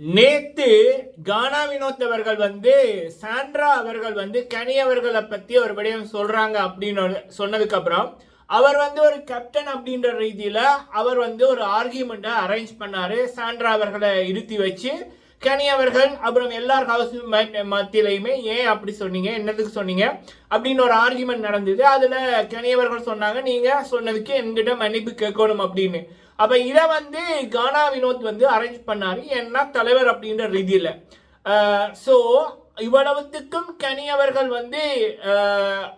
நேத்து கானா வினோத் அவர்கள் வந்து சாண்ட்ரா அவர்கள் வந்து கனி அவர்களை பத்தி ஒரு விடயம் சொல்றாங்க அப்படின்னு சொன்னதுக்கு அப்புறம் அவர் வந்து ஒரு கேப்டன் அப்படின்ற ரீதியில அவர் வந்து ஒரு ஆர்கியூமெண்ட்டை அரேஞ்ச் பண்ணாரு. சாண்ட்ரா அவர்களை இருத்தி வச்சு கனி அவர்கள் அப்புறம் எல்லார் ஹவுஸ் மத்தியிலையுமே ஏன் அப்படி சொன்னீங்க என்னதுக்கு சொன்னீங்க அப்படின்னு ஒரு ஆர்கியூமெண்ட் நடந்தது. அதுல கனி அவர்கள் சொன்னாங்க நீங்க சொன்னதுக்கு என்கிட்ட மன்னிப்பு கேட்கணும் அப்படின்னு. அப்போ இதை வந்து கானா வினோத் வந்து அரேஞ்ச் பண்ணார். ஏன்னா தலைவர் அப்படின்ற ரீதியில். ஸோ இவ்வளவுத்துக்கும் கனி அவர்கள் வந்து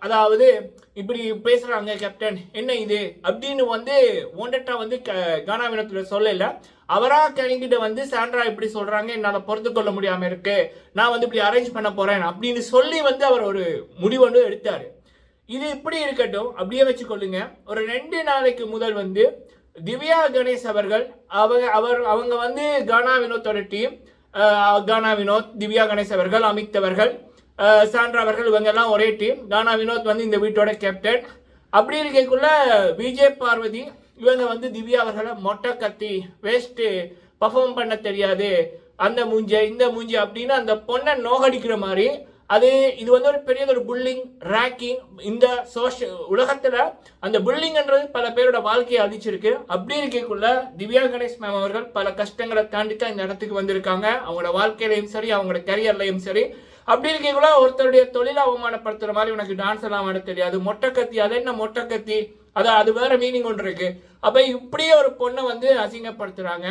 அதாவது இப்படி பேசுகிறாங்க கேப்டன் என்ன இது? அப்படின்னு வந்து ஒண்டட்டா வந்து க- கானா வினோத்தில் சொல்லல. அவரா கனிக்கிட்ட வந்து சாண்ட்ரா இப்படி சொல்றாங்க என்னால் பொறுத்து கொள்ள முடியாமல் இருக்கு. நான் வந்து இப்படி அரேஞ்ச் பண்ண போறேன் அப்படின்னு சொல்லி வந்து அவர் ஒரு முடிவு வந்து இது இப்படி இருக்கட்டும். அப்படியே வச்சுக்கொள்ளுங்க. ஒரு ரெண்டு நாளைக்கு முதல் வந்து திவ்யா கணேஷ் அவர்கள் அவங்க அவர் அவங்க வந்து கானா வினோத்தோட டீம் கானா வினோத் திவ்யா கணேஷ் அவர்கள் அமித் அவர்கள் சாண்ட்ரா அவர்கள் இவங்கெல்லாம் ஒரே டீம் கானா வினோத் வந்து இந்த வீட்டோட கேப்டன் அப்படி இருக்கக்குள்ள விஜய் பார்வதி இவங்க வந்து திவ்யா அவர்களை மொட்டை கத்தி வேஸ்ட்டு பர்ஃபார்ம் பண்ண தெரியாது. அந்த மூஞ்ச இந்த மூஞ்சி அப்படின்னு அந்த பொண்ணை நோகடிக்கிற மாதிரி அது இது வந்து ஒரு பெரிய ஒரு புல்லிங் ரேக்கிங் இந்த சோஷியல் உலகத்தில் அந்த புல்லிங்ன்றது பல பேரோட வாழ்க்கையை அழிச்சிருக்கு. அப்படி இருக்கக்குள்ள திவ்யா கணேஷ் மேம் அவர்கள் பல கஷ்டங்களை தாண்டி தான் இந்த இடத்துக்கு வந்திருக்காங்க. அவங்களோட வாழ்க்கையிலையும் சரி அவங்களோட கரியர்லையும் சரி. அப்படி இருக்கக்குள்ள ஒருத்தருடைய தொழில் அவமானப்படுத்துகிற மாதிரி உனக்கு டான்ஸ் எல்லாம் ஆட தெரியாது. மொட்டை கத்தி அது என்ன மொட்டை கத்தி? அது அது வேற மீனிங் ஒன்று இருக்கு. அப்போ இப்படியே ஒரு பொண்ணை வந்து அசிங்கப்படுத்துறாங்க.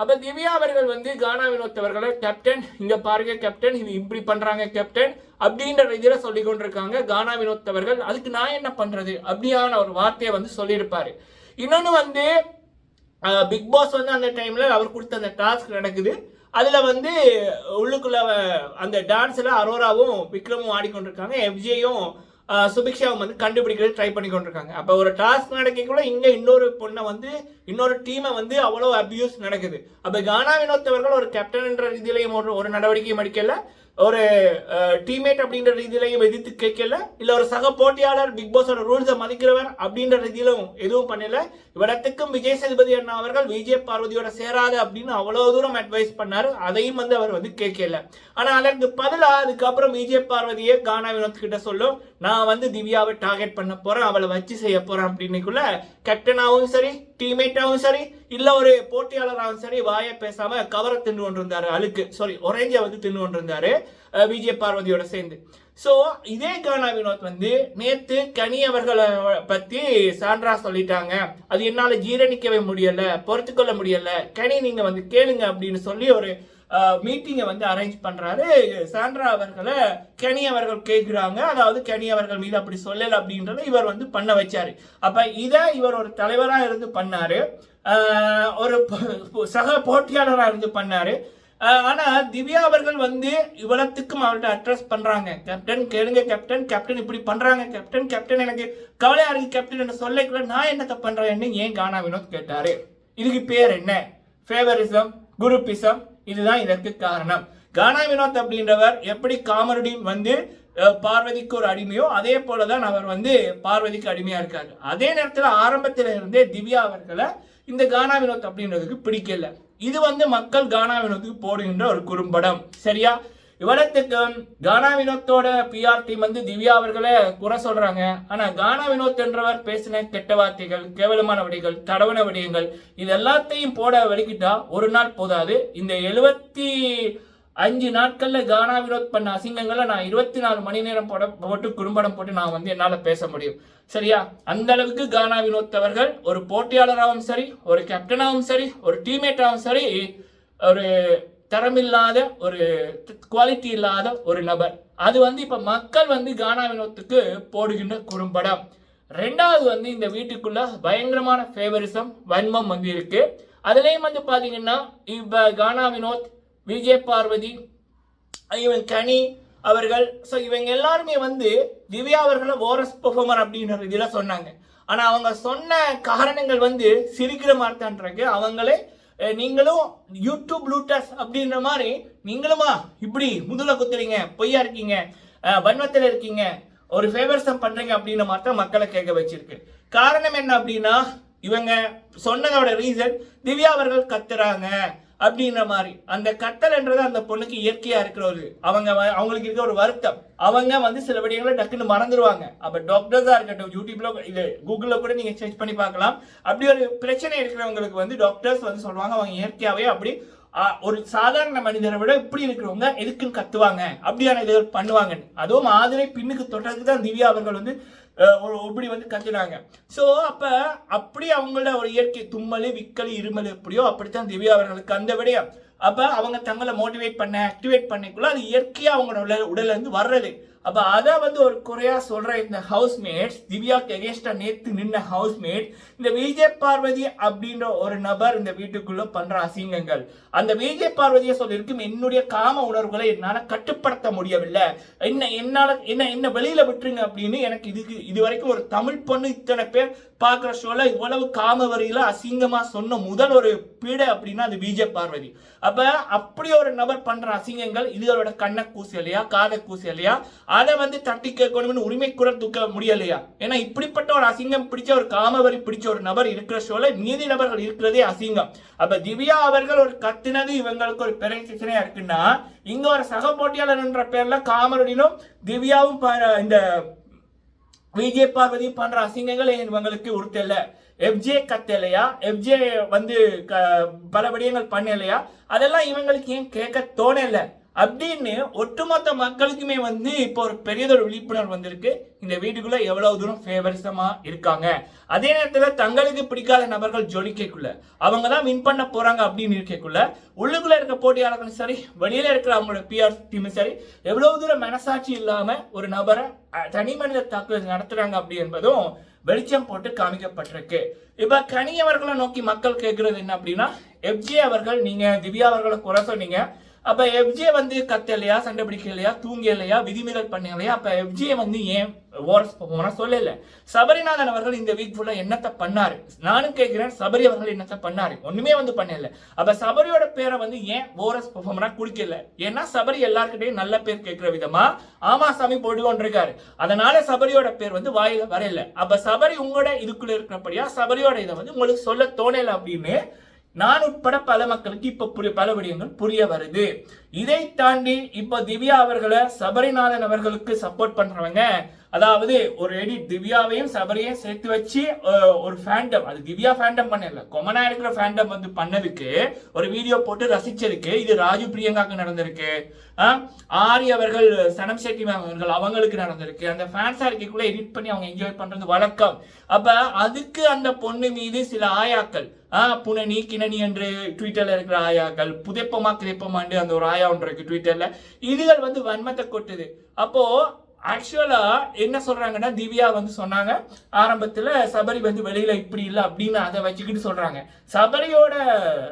அப்போ திவ்யா அவர்கள் வந்து கானா வினோத் அவர்களை கேப்டன் இங்கே பாருங்க கேப்டன் இது இப்படி பண்ணுறாங்க கேப்டன் அப்படின்ற இதில் சொல்லி கொண்டிருக்காங்க கானா வினோத் அவர்கள். அதுக்கு நான் என்ன பண்ணுறது அப்படியான ஒரு வார்த்தையை வந்து சொல்லியிருப்பார். இன்னொன்று வந்து பிக் பாஸ் வந்து அந்த டைமில் அவர் கொடுத்த அந்த டாஸ்க் நடக்குது. அதில் வந்து உள்ளுக்குள்ள அந்த டான்ஸில் அரோராவும் விக்ரமும் ஆடிக்கொண்டிருக்காங்க. எஃப்ஜேயும் சுபிக்ஷாவை வந்து கண்டுபிடிக்கிறது ட்ரை பண்ணி கொண்டிருக்காங்க. அப்போ ஒரு டாஸ்க் நடக்கக்குள்ள இங்கே இன்னொரு பொண்ணை வந்து இன்னொரு டீமை வந்து அவ்வளோ அப்யூஸ் நடக்குது. அப்போ கானா வினோத்தவர்கள் ஒரு கேப்டன்ன்ற ரீதியிலையும் ஒரு ஒரு நடவடிக்கையும் எடுக்கல. ஒரு டீம்மேட் அப்படின்ற ரீதியிலையும் எதிர்த்து கேட்கல. இல்லை ஒரு சக போட்டியாளர் பிக் பாஸோட ரூல்ஸை மதிக்கிறவர் அப்படின்ற ரீதியிலும் எதுவும் பண்ணல. இவ்விடத்துக்கும் விஜய் சேதுபதி அண்ணா அவர்கள் விஜய் பார்வதியோட சேராது அப்படின்னு அவ்வளோ தூரம் அட்வைஸ் பண்ணார். அதையும் வந்து அவர் வந்து கேட்கல. ஆனால் அதற்கு பதிலாக அதுக்கப்புறம் விஜய் பார்வதியே கானா வினோத் கிட்ட சொல்லும் நான் வந்து திவ்யாவை டார்கெட் பண்ண போகிறேன் அவளை வச்சு செய்ய போகிறேன் அப்படின்னுக்குள்ள கேப்டனாகவும் சரி டீம்மேட்டாகவும் சரி இல்ல ஒரு போட்டியாளராகவும் சரி வாயை பேசாம கவரை தின்னு கொண்டிருந்தாரு அழுக்கு. சாரி ஒரேஞ்சை வந்து தின்னு கொண்டிருந்தாரு அஹ் விஜய் பார்வதியோட சேர்ந்து. ஸோ இதே கானா வினோத் வந்து நேத்து கனி அவர்களை பத்தி சான்றா சொல்லிட்டாங்க. அது என்னால ஜீரணிக்கவே முடியல பொறுத்துக்கொள்ள முடியல. கனி நீங்க வந்து கேளுங்க அப்படின்னு சொல்லி ஒரு மீட்டிங்கை வந்து அரேஞ்ச் பண்ணுறாரு சாண்ட்ரா அவர்களை கனி அவர்கள் கேட்குறாங்க. அதாவது கனி அவர்கள் மீது அப்படி சொல்லலை அப்படின்றத இவர் வந்து பண்ண வச்சார். அப்போ இதை இவர் ஒரு தலைவராக இருந்து பண்ணார். ஒரு சக போட்டியாளராக இருந்து பண்ணார். ஆனால் திவ்யா அவர்கள் வந்து இவ்வளத்துக்கும் அவர்கிட்ட அட்ரஸ் பண்ணுறாங்க கேப்டன் கேளுங்க கேப்டன் கேப்டன் இப்படி பண்ணுறாங்க கேப்டன் கேப்டன் எனக்கு கவலையாக இருக்கு கேப்டன் என்ன சொல்லக்குள்ள நான் என்னத்தை பண்ணுறேன்னு ஏன் கானா வினோத் கேட்டார். இதுக்கு பேர் என்ன? ஃபேவரிசம் குரூப்பிசம் இதுதான் இதற்கு காரணம். கானா வினோத் அப்படின்றவர் எப்படி காமரடி வந்து பார்வதிக்கு ஒரு அடிமையோ அதே போலதான் அவர் வந்து பார்வதிக்கு அடிமையா இருக்காரு. அதே நேரத்தில் ஆரம்பத்தில் இருந்தே திவ்யா அவர்களை இந்த கானா வினோத் அப்படின்றதுக்கு பிடிக்கல. இது வந்து மக்கள் கானா வினோத்துக்கு போடுகின்ற ஒரு குறும்படம். சரியா? இவ்வளத்துக்கு கானா வினோத்தோட பிஆர் டீம் வந்து திவ்யா அவர்களை குறை சொல்றாங்க. ஆனா கானா வினோத் என்றவர் பேசின கெட்ட வார்த்தைகள் கேவலமான விடைகள் தடவன விடயங்கள் இது எல்லாத்தையும் போட வெளிக்கிட்டா ஒரு நாள் போதாது. இந்த எழுபத்தி அஞ்சு நாட்கள்ல கானா வினோத் பண்ண அசிங்கங்களை நான் இருபத்தி நாலு மணி நேரம் போட போட்டு குறும்படம் போட்டு நான் வந்து என்னால் பேச முடியும். சரியா? அந்த அளவுக்கு கானா வினோத் அவர்கள் ஒரு போட்டியாளராகவும் சரி ஒரு கேப்டனாகவும் சரி ஒரு டீம்மேட்டாகவும் சரி ஒரு தரமில்லாத ஒரு குவாலிட்டி இல்லாத ஒரு நபர். அது வந்து இப்போ மக்கள் வந்து கானா வினோத்துக்கு போடுகின்ற குறும்படம். ரெண்டாவது வந்து இந்த வீட்டுக்குள்ள பயங்கரமான ஃபேவரிசம் வன்மம் வந்து இருக்கு. அதுலேயும் வந்து பார்த்தீங்கன்னா இப்போ கானா வினோத் விஜய் பார்வதி இவன் கனி அவர்கள் ஸோ இவங்க எல்லாருமே வந்து திவ்யா அவர்களை ஓரஸ் பெர்ஃபார்மர் அப்படின்ற இதில் சொன்னாங்க. ஆனால் அவங்க சொன்ன காரணங்கள் வந்து சிரிக்கிற மாதிரி தான் அவங்களே நீங்களும் யூடியூப் லூட்டர்ஸ் அப்படின்ற மாதிரி நீங்களுமா இப்படி முதல குத்துறீங்க பொய்யா இருக்கீங்க வன்மத்தில் இருக்கீங்க ஒரு ஃபேவர்ஸம் பண்றீங்க அப்படின்ற மாதிரி தான் மக்களை கேட்க வச்சிருக்கு. காரணம் என்ன அப்படின்னா இவங்க சொன்னதோட ரீசன் திவ்யா அவர்கள் கத்துறாங்க. அப்படின்ற மாதிரி. அந்த கத்தல்ன்றது அந்த பொண்ணுக்கு இயற்கையா இருக்கிற ஒரு அவங்க அவங்களுக்கு இருக்க ஒரு வருத்தம். அவங்க வந்து சில விடயங்களை டக்குன்னு மறந்துடுவாங்க அப்ப டாக்டர்ஸா இருக்கட்டும் யூடியூப்ல இது கூகுள்ல கூட நீங்க சர்ச் பண்ணி பார்க்கலாம். அப்படி ஒரு பிரச்சனை இருக்கிறவங்களுக்கு வந்து டாக்டர்ஸ் வந்து சொல்லுவாங்க அவங்க இயற்கையாவே அப்படி ஒரு சாதாரண மனிதரை விட இப்படி இருக்கிறவங்க எதுக்குன்னு கத்துவாங்க? அப்படியான இது பண்ணுவாங்க. அதுவும் ஆதிரை பின்னுக்கு தொட்டதுக்கு தான் திவ்யா அவர்கள் வந்து இப்படி வந்து கத்துனாங்க. ஸோ அப்போ அப்படி அவங்களோட ஒரு இயற்கை தும்மல் விக்கல் இருமல் எப்படியோ அப்படித்தான் திவ்யா அவர்களுக்கு அந்த விடயம். அப்போ அவங்க தங்களை மோட்டிவேட் பண்ண ஆக்டிவேட் பண்ணிக்குள்ள அது இயற்கையாக அவங்களோட உடல் உடல்லேருந்து வர்றது. அப்ப அதை வந்து ஒரு குறையா சொல்ற இந்த ஹவுஸ்மேட்ஸ் திவ்யாக்கு எகேன்ஸ்டா நேத்து நின்ன ஹவுஸ்மேட் இந்த விஜய் பார்வதி அப்படின்ற ஒரு நபர் இந்த வீட்டுக்குள்ள பண்ற அசிங்கங்கள். அந்த விஜய் பார்வதியை சொல்லியிருக்கும் என்னுடைய காம உணர்வுகளை என்னால கட்டுப்படுத்த முடியவில்லை. என்ன என்னால என்ன என்ன வெளியில விட்டுருங்க அப்படின்னு எனக்கு இதுக்கு இது வரைக்கும் ஒரு தமிழ் பொண்ணு இத்தனை பேர் பார்க்குற ஷோவில் இவ்வளவு காம வரியில் அசிங்கமாக சொன்ன முதல் ஒரு பீடை அப்படின்னா அது விஜய் பார்வதி. அப்போ அப்படி ஒரு நபர் பண்ணுற அசிங்கங்கள் இதுகளோட கண்ணை கூசி இல்லையா காதை இல்லையா? அதை வந்து தட்டி கேட்கணும்னு உரிமை குரல் தூக்க முடியலையா? ஏன்னா இப்படிப்பட்ட ஒரு அசிங்கம் பிடிச்ச ஒரு காமவரி பிடிச்ச ஒரு நபர் இருக்கிற ஷோவில் நீதி நபர்கள் இருக்கிறதே அசிங்கம். அப்போ திவ்யா அவர்கள் ஒரு கத்துனது இவங்களுக்கு ஒரு பெரிய பிரச்சனையாக இருக்குன்னா இங்கே ஒரு சக போட்டியாளர் என்ற பேரில் காமருடினும் திவ்யாவும் ப- இந்த விஜய் பார்வதி பண்ற அசிங்கங்கள் இவங்களுக்கு உறுத்தல எஃப்ஜே கத்தலையா? எஃப்ஜே வந்து க- பல விடயங்கள் பண்ணலையா? அதெல்லாம் இவங்களுக்கு ஏன் கேட்க தோணல. அப்படின்னு ஒட்டுமொத்த மக்களுக்குமே வந்து இப்போ ஒரு பெரியதொரு விழிப்புணர்வு வந்திருக்கு. இந்த வீட்டுக்குள்ள எவ்வளவு தூரம் ஃபேவரிசமா இருக்காங்க? அதே நேரத்தில் தங்களுக்கு பிடிக்காத நபர்கள் ஜொலிக்கக்குள்ள அவங்க தான் வின் பண்ண போறாங்க அப்படின்னு இருக்கக்குள்ள உள்ளுக்குள்ள இருக்க போட்டியாளர்களும் சரி வெளியில இருக்கிற அவங்களோட பிஆர் டீமும் சரி எவ்வளவு தூரம் மனசாட்சி இல்லாம ஒரு நபரை தனி மனித தாக்குதல் நடத்துறாங்க அப்படி என்பதும் வெளிச்சம் போட்டு காமிக்கப்பட்டிருக்கு. இப்ப கனி அவர்களை நோக்கி மக்கள் கேட்கறது என்ன அப்படின்னா எஃப்ஜே அவர்கள் நீங்க திவ்யா அவர்களை குறை சொன்னீங்க. அப்ப எஃப்ஜே வந்து கத்தலையா சண்டை பிடிக்கலையா தூங்கலையா விதிமீறல் பண்ணலையா? அப்ப எஃப்ஜே வந்து ஏன் ஓரஸ் போனா சொல்லல. சபரிநாதன் அவர்கள் இந்த வீக் ஃபுல்லா என்னத்தை பண்ணாரு? நானும் கேட்கிறேன் சபரி அவர்கள் என்னத்தை பண்ணாரு? ஒண்ணுமே வந்து பண்ணல. அப்ப சபரியோட பேரை வந்து ஏன் ஓரஸ் பெர்ஃபார்மரா குடிக்கல? ஏன்னா சபரி எல்லாருக்கிட்டையும் நல்ல பேர் கேட்கிற விதமா ஆமா சாமி போட்டு கொண்டிருக்காரு. அதனால சபரியோட பேர் வந்து வாயில வரல. அப்ப சபரி உங்களோட இதுக்குள்ள இருக்கிறபடியா சபரியோட இதை வந்து உங்களுக்கு சொல்ல தோணல அப்படின்னு நான் உட்பட பல மக்களுக்கு இப்ப புரிய பல விடயங்கள் புரிய வருது. இதை தாண்டி இப்ப திவ்யா அவர்களை சபரிநாதன் அவர்களுக்கு சப்போர்ட் பண்றவங்க அதாவது ஒரு எடிட் திவ்யாவையும் சபரியையும் சேர்த்து வச்சு ஒரு ஃபேண்டம் அது திவ்யா ஃபேண்டம் பண்ணல. கொமனா இருக்கிற ஃபேண்டம் வந்து பண்ணதுக்கு ஒரு வீடியோ போட்டு ரசிச்சிருக்கு இது ராஜு பிரியங்காக்கு நடந்திருக்கு. ஆரி அவர்கள் சனம் செட்டி அவர்கள் அவங்களுக்கு நடந்திருக்கு. அந்த ஃபேன்ஸா இருக்கக்குள்ள எடிட் பண்ணி அவங்க என்ஜாய் பண்றது வழக்கம். அப்ப அதுக்கு அந்த பொண்ணு மீது சில ஆயாக்கள். ஆஹ் புனனி கிணனி என்று ட்விட்டர்ல இருக்கிற ஆயாக்கள் புதைப்பமா கிதைப்பமாண்டு அந்த ஒரு ஆயா ஒன்று இருக்கு ட்விட்டர்ல இதுகள் வந்து வன்மத்தை கொட்டுது. அப்போ ஆக்சுவலா என்ன சொல்றாங்கன்னா திவ்யா வந்து சொன்னாங்க ஆரம்பத்துல சபரி வந்து வெளியில இப்படி இல்லை அப்படின்னு அதை வச்சுக்கிட்டு சொல்றாங்க. சபரியோட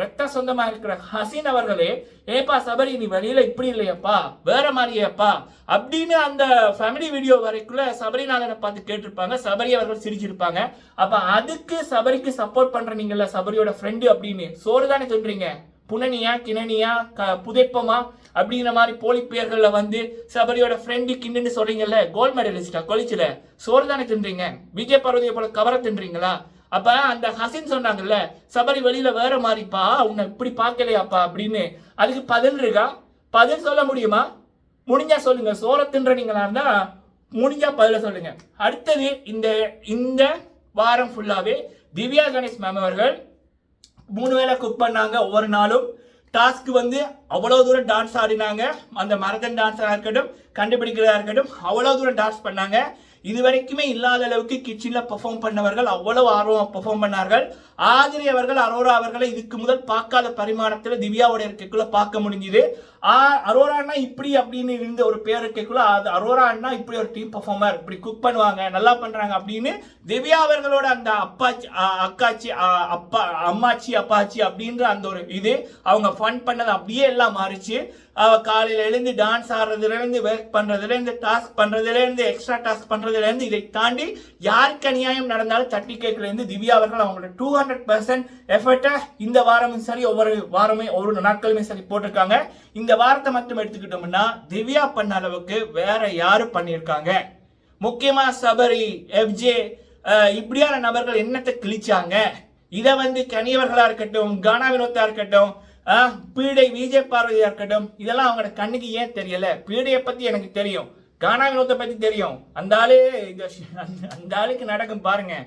ரத்த சொந்தமா இருக்கிற ஹசீன் அவர்களே ஏப்பா சபரி நீ வெளியில இப்படி இல்லையப்பா வேற மாதிரியாப்பா அப்படின்னு அந்த ஃபேமிலி வீடியோ வரைக்குள்ள சபரிநாதனை பார்த்து கேட்டிருப்பாங்க. சபரி அவர்கள் சிரிச்சிருப்பாங்க. அப்ப அதுக்கு சபரிக்கு சப்போர்ட் பண்ற நீங்கள சபரியோட ஃப்ரெண்டு அப்படின்னு சோறு தானே சொல்றீங்க? புனனியா கிணனியா க புதைப்பமா அப்படிங்கிற மாதிரி போலி பெயர்கள்ல வந்து சபரியோட ஃப்ரெண்டு கிண்டுன்னு சொல்றீங்கல்ல கோல்ட் மெடலிஸ்டா கொலிச்சுல சோறு தானே தின்றீங்க? விஜய் பர்வதியை போல கவர தின்றீங்களா? அப்ப அந்த ஹசின் சொன்னாங்கல்ல சபரி வெளியில வேற மாதிரிப்பா உன்னை இப்படி பார்க்கலையாப்பா அப்படின்னு. அதுக்கு பதில் இருக்கா? பதில் சொல்ல முடியுமா? முடிஞ்சா சொல்லுங்க. சோற தின்றனீங்களா இருந்தா முடிஞ்சா பதில சொல்லுங்க. அடுத்தது இந்த இந்த வாரம் ஃபுல்லாவே திவ்யா கணேஷ் மேம் அவர்கள் மூணு வேளை குக் பண்ணாங்க. ஒவ்வொரு நாளும் டாஸ்க் வந்து அவ்வளோ தூரம் டான்ஸ் ஆடினாங்க. அந்த மரதன் டான்ஸாக இருக்கட்டும் கண்டுபிடிக்கிறதா இருக்கட்டும் அவ்வளோ தூரம் டான்ஸ் பண்ணாங்க. இது வரைக்குமே இல்லாத அளவுக்கு கிச்சனில் பெர்ஃபார்ம் பண்ணவர்கள் அவ்வளவு ஆர்வம் பெர்ஃபார்ம் பண்ணார்கள். ஆதிரி அவர்கள் அரோரா அவர்களை இதுக்கு முதல் பார்க்காத பரிமாணத்தில் திவ்யாவோட இருக்கைக்குள்ள பார்க்க முடிஞ்சுது. ஆ அரோரான்னா இப்படி அப்படின்னு இருந்த ஒரு பேர் இருக்கைக்குள்ள அது அரோரான்னா இப்படி ஒரு டீம் பர்ஃபார்மர் இப்படி குக் பண்ணுவாங்க நல்லா பண்றாங்க அப்படின்னு திவ்யா அவர்களோட அந்த அப்பாச்சி அக்காச்சி அப்பா அம்மாச்சி அப்பாச்சி அப்படின்ற அந்த ஒரு இது அவங்க ஃபன் பண்ணது அப்படியே எல்லாம் மாறிச்சு. அவ காலையில எழுந்து டான்ஸ் ஆடுறதுல இருந்து ஒர்க் பண்றதுல இருந்து டாஸ்க் பண்றதுல இருந்து எக்ஸ்ட்ரா டாஸ்க் பண்றதுல இருந்து இதை தாண்டி யாருக்கு அநியாயம் நடந்தாலும் தட்டி கேட்கலேருந்து திவ்யா அவர்கள் அவங்களோட டூ ஹண்ட்ரட் பர்சன்ட் எஃபர்ட்டை இந்த வாரமும் சரி ஒவ்வொரு வாரமே ஒவ்வொரு நாட்களுமே சரி போட்டிருக்காங்க. இந்த வாரத்தை மட்டும் எடுத்துக்கிட்டோம்னா திவ்யா பண்ண அளவுக்கு வேற யாரு பண்ணியிருக்காங்க? முக்கியமாக சபரி எஃப்ஜே இப்படியான நபர்கள் என்னத்தை கிழிச்சாங்க? இதை வந்து கனியவர்களாக இருக்கட்டும் கானா வினோத்தா இருக்கட்டும் பீடை விஜய் பார்வதியாக இருக்கட்டும் இதெல்லாம் அவங்களோட கண்ணுக்கு ஏன் தெரியல? பீடையை பத்தி எனக்கு தெரியும். கானா வினோத்தை பத்தி தெரியும். அந்த ஆளு இந்த அந்த- அந்த ஆளுக்கு நடக்கும் பாருங்க.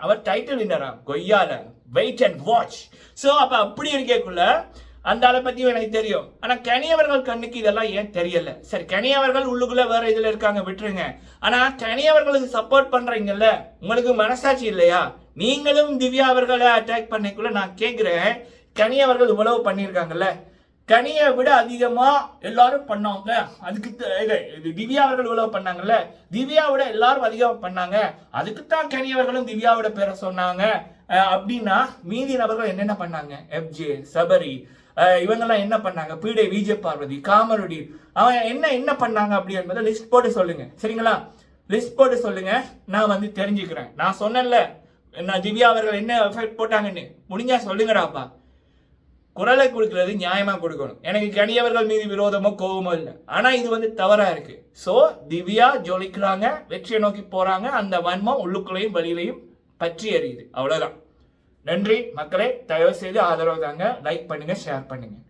அவர் டைட்டில் வின்னரா கொய்யால. வெயிட் அண்ட் வாட்ச் ஸோ அப்ப அப்படி இருக்கக்குள்ள அந்த ஆளை பத்தியும் எனக்கு தெரியும். ஆனா கனியவர்கள் கண்ணுக்கு இதெல்லாம் ஏன் தெரியல? சரி கனியவர்கள் உள்ளுக்குள்ள வேற இதுல இருக்காங்க விட்டுருங்க. ஆனா கனியவர்களுக்கு சப்போர்ட் பண்றீங்கல்ல உங்களுக்கு மனசாட்சி இல்லையா? நீங்களும் திவ்யா அவர்களை அட்டாக் பண்ணிக்குள்ள நான் கேட்கிறேன் கனியவர்கள் இவ்வளவு பண்ணியிருக்காங்கல்ல கனியை விட அதிகமா எல்லாரும் பண்ணாங்க. அதுக்கு த- இது இது திவ்யா அவர்கள் இவ்வளவு பண்ணாங்கல்ல? திவ்யா விட எல்லாரும் அதிகம் பண்ணாங்க. அதுக்கு தான் கனி அவர்களும் திவ்யாவோட பேரை சொன்னாங்க. அப்படின்னா மீதி நபர்கள் என்னென்ன பண்ணாங்க? எஃப்ஜே சபரி இவங்கெல்லாம் என்ன பண்ணாங்க? பீடை விஜே பார்வதி காமருடி. அவன் என்ன என்ன பண்ணாங்க அப்படி என்பதை லிஸ்ட் போட்டு சொல்லுங்க. சரிங்களா? லிஸ்ட் போட்டு சொல்லுங்க. நான் வந்து தெரிஞ்சுக்கிறேன். நான் சொன்னேன்ல நான் திவ்யா அவர்கள் என்ன எஃபெக்ட் போட்டாங்கன்னு. முடிஞ்சா சொல்லுங்கடாப்பா. குரலை கொடுக்கறது நியாயமாக கொடுக்கணும். எனக்கு கனியவர்கள் மீது விரோதமோ கோபமோ இல்லை. ஆனால் இது வந்து தவறாக இருக்கு. ஸோ திவ்யா ஜொலிக்கிறாங்க வெற்றியை நோக்கி போகிறாங்க அந்த வன்மம் உள்ளுக்குள்ளேயும் வெளியிலையும் பற்றி எறியுது அவ்வளோதான் நன்றி மக்களே. தயவு செய்து ஆதரவு தாங்க. லைக் பண்ணுங்கள் ஷேர் பண்ணுங்கள்